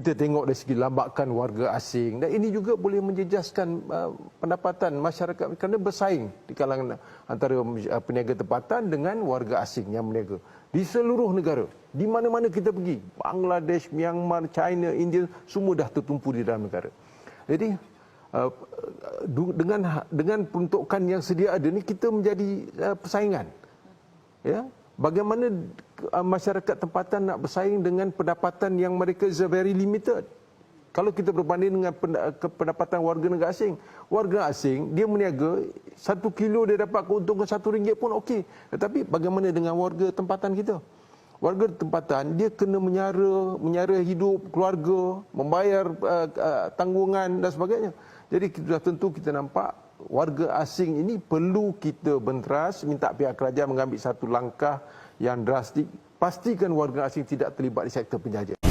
Kita tengok dari segi lambakan warga asing dan ini juga boleh menjejaskan uh, pendapatan masyarakat kerana bersaing di kalangan antara uh, peniaga tempatan dengan warga asing yang berniaga di seluruh negara. Di mana-mana kita pergi, Bangladesh, Myanmar, China, India, semua dah tertumpu di dalam negara. Jadi uh, dengan dengan peruntukan yang sedia ada ni kita menjadi uh, persaingan. Ya, bagaimana masyarakat tempatan nak bersaing dengan pendapatan yang mereka is very limited. Kalau kita berbanding dengan ke- pendapatan warga negara asing, warga asing dia meniaga satu kilo dia dapat keuntungan satu ringgit pun okey. Tetapi bagaimana dengan warga tempatan kita? Warga tempatan dia kena menyara, menyara hidup keluarga, membayar uh, uh, tanggungan dan sebagainya. Jadi sudah tentu kita nampak warga asing ini perlu kita benteras minta pihak kerajaan mengambil satu langkah yang drastik. Pastikan warga asing tidak terlibat di sektor penjajahan